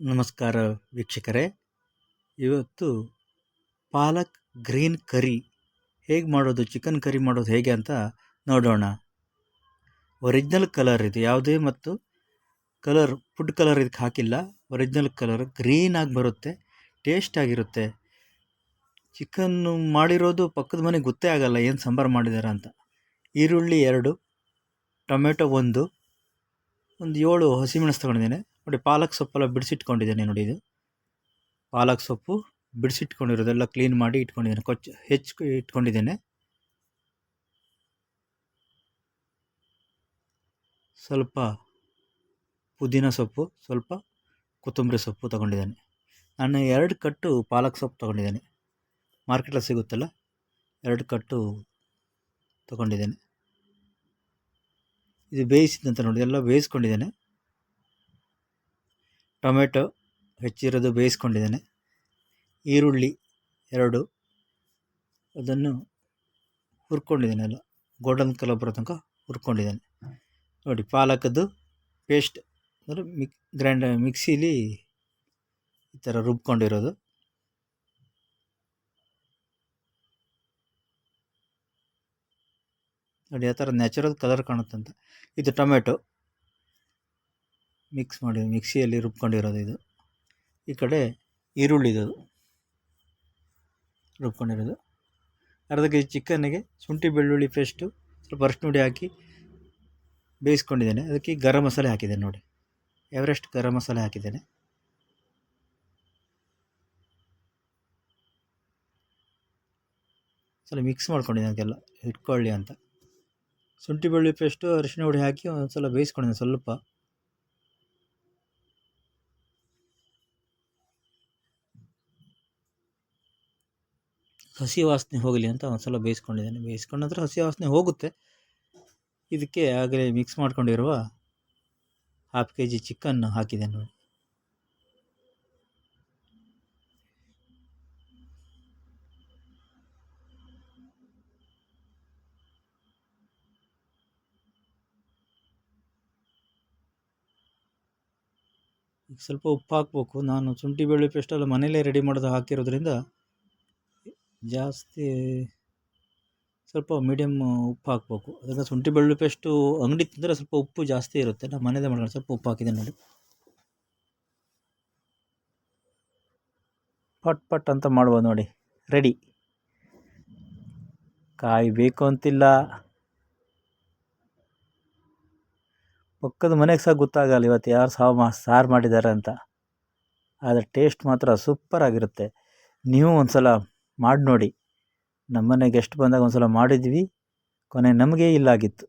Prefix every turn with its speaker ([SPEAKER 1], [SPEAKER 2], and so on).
[SPEAKER 1] ನಮಸ್ಕಾರ ವೀಕ್ಷಕರೇ. ಇವತ್ತು ಪಾಲಕ್ ಗ್ರೀನ್ ಕರಿ. ಹೇಗೆ ಮಾಡೋದು, ಚಿಕನ್ ಕರಿ ಮಾಡೋದು ಹೇಗೆ ಅಂತ ನೋಡೋಣ. ಒರಿಜಿನಲ್ ಕಲರ್ ಇದು, ಯಾವುದೇ ಮತ್ತು ಕಲರ್, ಫುಡ್ ಕಲರ್ ಇದಕ್ಕೆ ಹಾಕಿಲ್ಲ. ಒರಿಜಿನಲ್ ಕಲರ್ ಗ್ರೀನಾಗಿ ಬರುತ್ತೆ, ಟೇಸ್ಟ್ ಆಗಿರುತ್ತೆ. ಚಿಕನ್ನು ಮಾಡಿರೋದು ಪಕ್ಕದ ಮನೆಗೆ ಗೊತ್ತೇ ಆಗಲ್ಲ ಏನು ಸಾಂಬಾರು ಮಾಡಿದ್ದಾರೆ ಅಂತ. ಈರುಳ್ಳಿ ಎರಡು, ಟೊಮೆಟೊ ಒಂದು ಒಂದು ಏಳು ಹಸಿಮೆಣಸು ತೊಗೊಂಡಿದ್ದೇನೆ. ನೋಡಿ, ಪಾಲಕ್ ಸೊಪ್ಪೆಲ್ಲ ಬಿಡಿಸಿಟ್ಕೊಂಡಿದ್ದೇನೆ ನೋಡಿ ಇದು. ಪಾಲಕ್ ಸೊಪ್ಪು ಬಿಡಿಸಿಟ್ಕೊಂಡಿರೋದೆಲ್ಲ ಕ್ಲೀನ್ ಮಾಡಿ ಇಟ್ಕೊಂಡಿದ್ದೇನೆ. ಕೊಚ್ಚ, ಹೆಚ್ಚು ಇಟ್ಕೊಂಡಿದ್ದೇನೆ. ಸ್ವಲ್ಪ ಪುದೀನ ಸೊಪ್ಪು, ಸ್ವಲ್ಪ ಕೊತ್ತಂಬರಿ ಸೊಪ್ಪು ತೊಗೊಂಡಿದ್ದೇನೆ. ನಾನು ಎರಡು ಕಟ್ಟು ಪಾಲಕ್ ಸೊಪ್ಪು ತೊಗೊಂಡಿದ್ದೇನೆ. ಮಾರ್ಕೆಟಲ್ಲಿ ಸಿಗುತ್ತಲ್ಲ, ಎರಡು ಕಟ್ಟು ತೊಗೊಂಡಿದ್ದೇನೆ. ಇದು ಬೇಯಿಸಿದಂತ ನೋಡಿ, ಎಲ್ಲ ಬೇಯಿಸ್ಕೊಂಡಿದ್ದೇನೆ. ಟೊಮೆಟೊ ಹೆಚ್ಚಿರೋದು ಬೇಯಿಸ್ಕೊಂಡಿದ್ದೇನೆ. ಈರುಳ್ಳಿ ಎರಡು. ಅದನ್ನು ಹುರ್ಕೊಂಡಿದ್ದೇನೆ ಎಲ್ಲ ಗೋಲ್ಡನ್ ಕಲರ್ ಬರೋ ತನಕ ಹುರ್ಕೊಂಡಿದ್ದೇನೆ. ನೋಡಿ, ಪಾಲಕದ್ದು ಪೇಸ್ಟ್ ಅಂದರೆ ಮಿಕ್ ಮಿಕ್ಸಿಲಿ ಈ ಥರ ರುಬ್ಕೊಂಡಿರೋದು. ನೋಡಿ, ಆ ಥರ ನ್ಯಾಚುರಲ್ ಕಲರ್ ಕಾಣುತ್ತಂತ. ಇದು ಟೊಮೆಟೊ. ಮಿಕ್ಸ್ ಮಾಡಿ, ಮಿಕ್ಸಿಯಲ್ಲಿ ರುಬ್ಕೊಂಡಿರೋದು ಇದು. ಈ ಕಡೆ ಈರುಳ್ಳಿದು ರುಬ್ಕೊಂಡಿರೋದು. ಅರ್ಧ ಕೆ ಜಿ ಚಿಕನ್ನಿಗೆ ಶುಂಠಿ ಬೆಳ್ಳುಳ್ಳಿ ಪೇಸ್ಟು ಸ್ವಲ್ಪ ಅರಶಿನ ಹಾಕಿ ಬೇಯಿಸ್ಕೊಂಡಿದ್ದೇನೆ. ಅದಕ್ಕೆ ಗರಂ ಮಸಾಲೆ ಹಾಕಿದ್ದೇನೆ ನೋಡಿ. ಎವರೆಸ್ಟ್ ಗರಂ ಮಸಾಲೆ ಹಾಕಿದ್ದೇನೆ. ಸ್ವಲ್ಪ ಮಿಕ್ಸ್ ಮಾಡ್ಕೊಂಡಿದ್ದೆ ಅದಕ್ಕೆಲ್ಲ. ಇಟ್ಕೊಳ್ಳಿ ಅಂತ. ಶುಂಠಿ ಬೆಳ್ಳುಳ್ಳಿ ಪೇಸ್ಟು ಅರಿಶಿನ ಹುಡಿ ಹಾಕಿ ಒಂದು ಸಲ ಬೇಯಿಸ್ಕೊಂಡಿದ್ದೆ ಸ್ವಲ್ಪ. ಹಸಿ ವಾಸನೆ ಹೋಗಲಿ ಅಂತ ಒಂದು ಸಲ ಬೇಯಿಸ್ಕೊಂಡಿದ್ದೇನೆ. ಬೇಯಿಸ್ಕೊಂಡ ನಂತರ ಹಸಿ ವಾಸನೆ ಹೋಗುತ್ತೆ. ಇದಕ್ಕೆ ಆಗಲೇ ಮಿಕ್ಸ್ ಮಾಡ್ಕೊಂಡಿರುವ ಹಾಫ್ ಕೆ ಜಿ ಚಿಕನ್ ಹಾಕಿದೆ ನೋಡಿ. ಈಗ ಸ್ವಲ್ಪ ಉಪ್ಪು ಹಾಕಬೇಕು. ನಾನು ಶುಂಠಿ ಬೆಳ್ಳುಳ್ಳಿ ಪೇಸ್ಟೆಲ್ಲ ಮನೇಲೇ ರೆಡಿ ಮಾಡೋದು ಹಾಕಿರೋದ್ರಿಂದ ಜಾಸ್ತಿ ಸ್ವಲ್ಪ ಮೀಡಿಯಮ್ ಉಪ್ಪು ಹಾಕಬೇಕು. ಅದಕ್ಕೆ ಶುಂಠಿ ಬೆಳ್ಳುಳ್ಳಿ ಪೇಸ್ಟು ಅಂಗಡಿ ತಿಂದರೆ ಸ್ವಲ್ಪ ಉಪ್ಪು ಜಾಸ್ತಿ ಇರುತ್ತೆ. ನಾನು ಮನೇದೇ ಮಾಡೋಣ ಸ್ವಲ್ಪ ಉಪ್ಪು ಹಾಕಿದೆ ನೋಡಿ. ಪಟ್ ಪಟ್ ಅಂತ ಮಾಡ್ಬೋದು ನೋಡಿ. ರೆಡಿ ಕಾಯಿ ಬೇಕು ಅಂತಿಲ್ಲ. ಪಕ್ಕದ ಮನೆಗೆ ಸಹ ಗೊತ್ತಾಗಲ್ಲ ಇವತ್ತು ಯಾರು ಸಾವು ಮಾ, ಸಾರು ಮಾಡಿದ್ದಾರೆ ಅಂತ. ಆದರೆ ಟೇಸ್ಟ್ ಮಾತ್ರ ಸೂಪರ್ ಆಗಿರುತ್ತೆ. ನೀವು ಒಂದು ಸಲ ಮಾಡಿ ನೋಡಿ ನಮ್ಮನೆ ಗೆಸ್ಟ್ ಬಂದಾಗ ಒಂದು ಸಲ ಮಾಡಿದ್ವಿ. ಕೊನೆ ನಮಗೆ ಇಲ್ಲಾಗಿತ್ತು.